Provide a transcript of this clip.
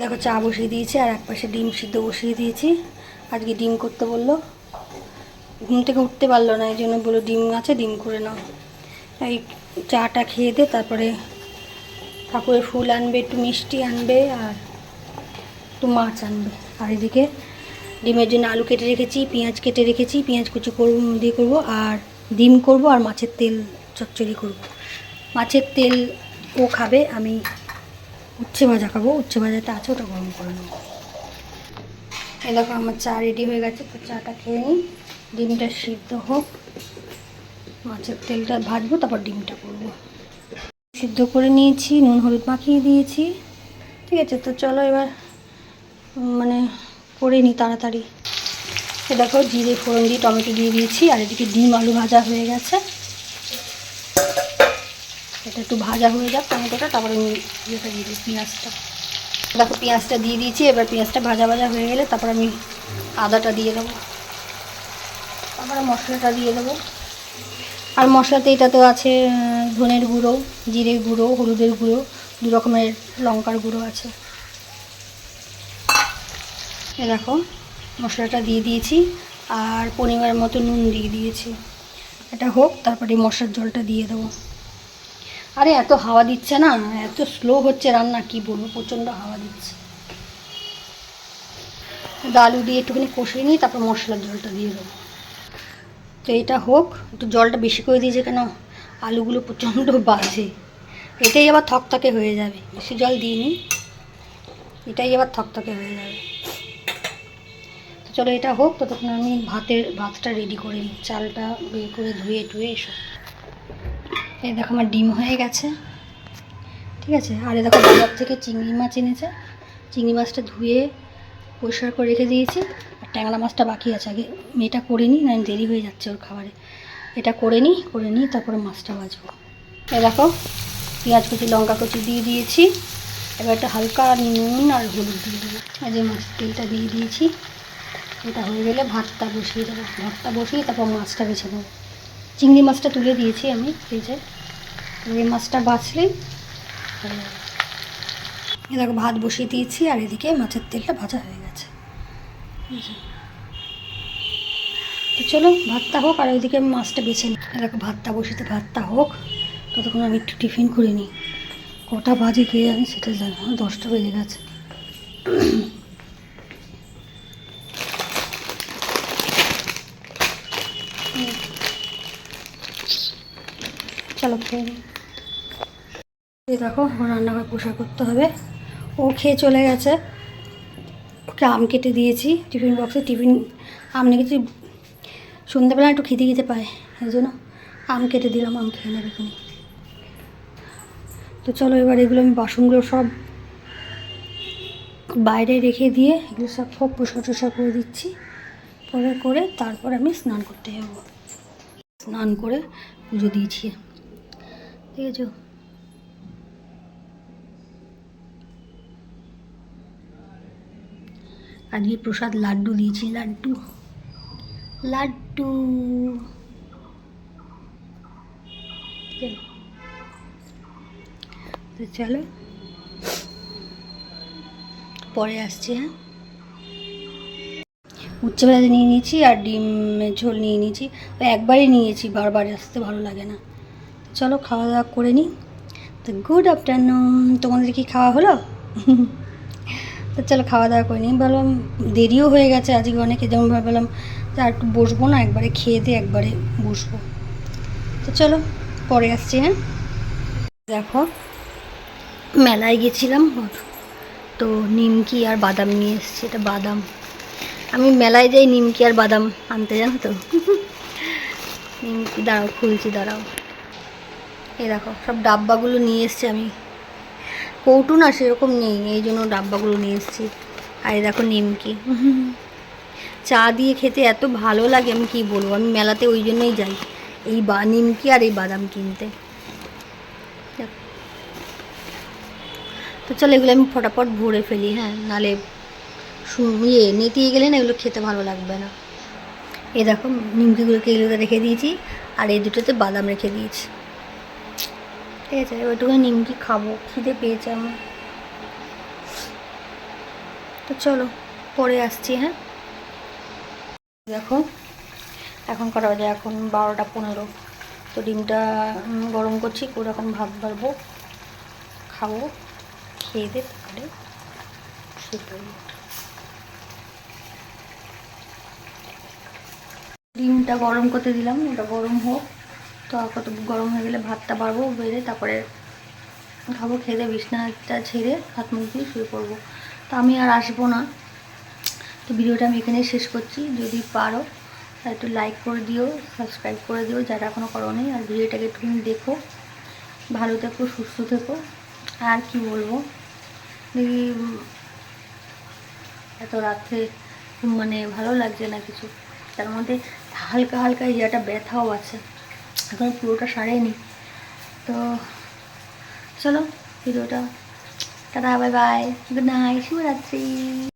দেখো, চা বসিয়ে দিয়েছি আর এক পাশে ডিম সিদ্ধ বসিয়ে দিয়েছি। আজকে ডিম করতে বলল। ঘুম থেকে উঠতে পারল না, এই জন্য বলল, ডিম আছে, ডিম করে নাও। এই চাটা খেয়ে দে, তারপরে ঠাকুরের ফুল আনবে, একটু মিষ্টি আনবে আর একটু মাছ আনবে। আর এদিকে ডিমের জন্য আলু কেটে রেখেছি, পেঁয়াজ কেটে রেখেছি, পেঁয়াজ কুচি করব দিয়ে করব, আর ডিম করব, আর মাছের তেল চচ্চড়ি করব। মাছের তেল ও খাবে, আমি উচ্ছে ভাজা খাব, উচ্ছে ভাজাটা আছে, ওটা গরম করে নেব। এই দেখো, আমার চা রেডি হয়ে গেছে, তো চাটা খেয়ে নিই। ডিমটা সিদ্ধ হোক, মাছের তেলটা ভাজবো, তারপর ডিমটা করব। সিদ্ধ করে নিয়েছি, নুন, হলুদ মাখিয়ে দিয়েছি। ঠিক আছে, তো চলো এবার মানে করে নিই তাড়াতাড়ি। দেখো, জিরে ফোড়ন দিয়ে টমেটো দিয়ে দিয়েছি, আর এদিকে ডিম আলু ভাজা হয়ে গেছে। এটা একটু ভাজা হয়ে যাক টমেটোটা, তারপরে আমি ইয়েটা দিয়ে দিই পেঁয়াজটা। দেখো, পেঁয়াজটা দিয়ে দিয়েছি, এবার পেঁয়াজটা ভাজা ভাজা হয়ে গেলে তারপর আমি আদাটা দিয়ে দেবো। তারপরে মশলাটা দিয়ে দেবো। আর মশলাতে এটা তো আছে ধনের গুঁড়ো, জিরের গুঁড়ো, হলুদের গুঁড়ো, দু রকমের লঙ্কার গুঁড়ো আছে। এ দেখো, মশলাটা দিয়ে দিয়েছি, আর পরিমাণ মতো নুন দিয়ে দিয়েছি। এটা হোক, তারপরে মশলার জলটা দিয়ে দেবো। আরে এত হাওয়া দিচ্ছে না, এত স্লো হচ্ছে রান্না, কি বলব, প্রচণ্ড হাওয়া দিচ্ছে। আলু দিয়ে একটুখানি কষিয়ে নিই তারপর মশলার জলটা দিয়ে দেবো। তো এটা হোক, একটু জলটা বেশি করে দিয়েছে কেন? আলুগুলো প্রচণ্ড বাজে। এটাই আবার থকথকে হয়ে যাবে। বেশি জল দিইনি। এটাই আবার থকথকে হয়ে যাবে। তো চলো এটা হোক, ততক্ষণ আমি ভাতের, ভাতটা রেডি করে নিই। চালটা বের করে ধুয়ে টুয়ে এসব। এই দেখো আমার ডিম হয়ে গেছে। ঠিক আছে? আর এই দেখো বাজার থেকে চিংড়ি মাছ এনেছে। চিংড়ি মাছটা ধুয়ে পরিষ্কার করে রেখে দিয়েছি। আর ট্যাংরা মাছটা বাকি আছে। আগে এটা করে নিই না দেরি হয়ে যাচ্ছে ওর খাবারে। এটা করে নিই করে নিই, তারপরে মাছটা ভাজবো। এ দেখো, পেঁয়াজ কুচি, লঙ্কা কুচি দিয়ে দিয়েছি। এবার একটা হালকা নুন আর হলুদ দিয়ে দেবো। এই যে মাছের তেলটা দিয়ে দিয়েছি। এটা হয়ে গেলে ভাতটা বসিয়ে দেবো। ভাতটা বসিয়ে তারপর মাছটা বেছে নেব। চিংড়ি মাছটা তুলে দিয়েছি আমি ফ্রিজে এই মাছটা এ দেখো, ভাত বসিয়ে দিয়েছি, আর এদিকে মাছের তেলটা ভাজা হয়ে গেছে। তো চলো, ভাতটা হোক, আর ওইদিকে আমি মাছটা বেছে নিই দেখো, ভাতটা বসিতে ভাতটা হোক। ততক্ষণ আমি একটু টিফিন করে নিই কটা বাজে খেয়ে জানি, সেটা জানি দশটা বেজে গেছে। চলো খেয়ে নিই দেখো রান্নাঘর পোষা করতে হবে। ও খেয়ে চলে গেছে। ওকে আম কেটে দিয়েছি, টিফিন বক্সে। টিফিন, আম নিয়েছি সন্ধ্যাবেলা একটু খেতে খেতে পায়, এই জন্য আম কেটে দিলাম, আম খেয়ে নেবে এখানে তো চলো এবার এগুলো আমি বাসনগুলো সব বাইরে রেখে দিয়ে এগুলো সব সব পোষা টোষা করে দিচ্ছি। পরে করে তারপর আমি স্নান করতে যাব। স্নান করে পুজো দিয়েছি। আছে আজকে প্রসাদ লাড্ডু দিয়েছি লাড্ডু। লাড্ডু। তো চলো। পরে আসছি হ্যাঁ? ভাজা নিয়ে নিয়েছি আর ডিমের ঝোল নিয়ে নিয়েছি। একবারই নিয়েছি, বারবার আসতে ভালো লাগে না। চলো খাওয়া দাওয়া করে নিই। তো গুড আফটারনুন তোমাদের কি খাওয়া হলো? তো চলো খাওয়া দাওয়া করে নিই। ভাবলাম দেরিও হয়ে গেছে আজকে অনেকে, যেমন ভাবলাম আর একটু বসবো না, একবারে খেয়ে দিয়ে একবারে বসবো। তো চলো, পরে আসছি হ্যাঁ? দেখো, মেলায় গেছিলাম। তো নিমকি আর বাদাম নিয়ে এসেছি, এটা বাদাম। আমি মেলায় যাই নিমকি আর বাদাম আনতে, জানো তো? নিমকি, দাঁড়াও, খুলছি, দাঁড়াও। এই দেখো, সব ডাব্বাগুলো নিয়ে এসছি আমি। কৌটু না সেরকম নেই, এই জন্য ডাব্বাগুলো নিয়ে এসেছি। আর এই দেখো নিমকি। চা দিয়ে খেতে এত ভালো লাগে, আমি কি বলব? আমি মেলাতে ওই জন্যই যাই, এই বা, নিমকি আর এই বাদাম কিনতে। তো চলো এগুলো আমি ফটাফট ভরে ফেলি হ্যাঁ? নালে ইয়ে নেতিয়ে গেলে না এগুলো খেতে ভালো লাগবে না। এই দেখো, নিমকিগুলোকে এগুলোতে রেখে দিয়েছি, আর এই দুটোতে বাদাম রেখে দিয়েছি। ঠিক আছে ওইটুকু নিমকি খাব, খিদে পেয়েছে আমার। তো চলো, পরে আসছি হ্যাঁ? দেখো এখন কটা বাজে এখন বারোটা পনেরো। তো ডিমটা গরম করছি করে এখন ভাত বাড়বো খাব, খেয়ে দিয়ে তারপরে ডিমটা গরম করতে দিলাম, ওটা গরম হোক। তো কত গরম হয়ে গেলে ভাতটা বাড়বো, বেড়ে তারপরে খাব দিয়ে বিছনাটা ছেড়ে হাত মুখ দিয়ে শুয়ে পড়ব। তো আমি আর আসব না। তো ভিডিওটা আমি এখানেই শেষ করছি। যদি পারো একটু লাইক করে দিও সাবস্ক্রাইব করে দিও, যারা এখনও করোনি, আর ভিডিওটাকে একটুখানি দেখো। ভালো থেকো, সুস্থ থেকো। আর কি বলব? দেখি এত রাত্রে মানে ভালো লাগছে না কিছু। তার মধ্যে হালকা হালকা এই জায়গাটা ব্যথাও আছে। এখন পুরোটা সারেনি তো চলো ভিডিওটা tata bye bye good night শুভরাত্রি।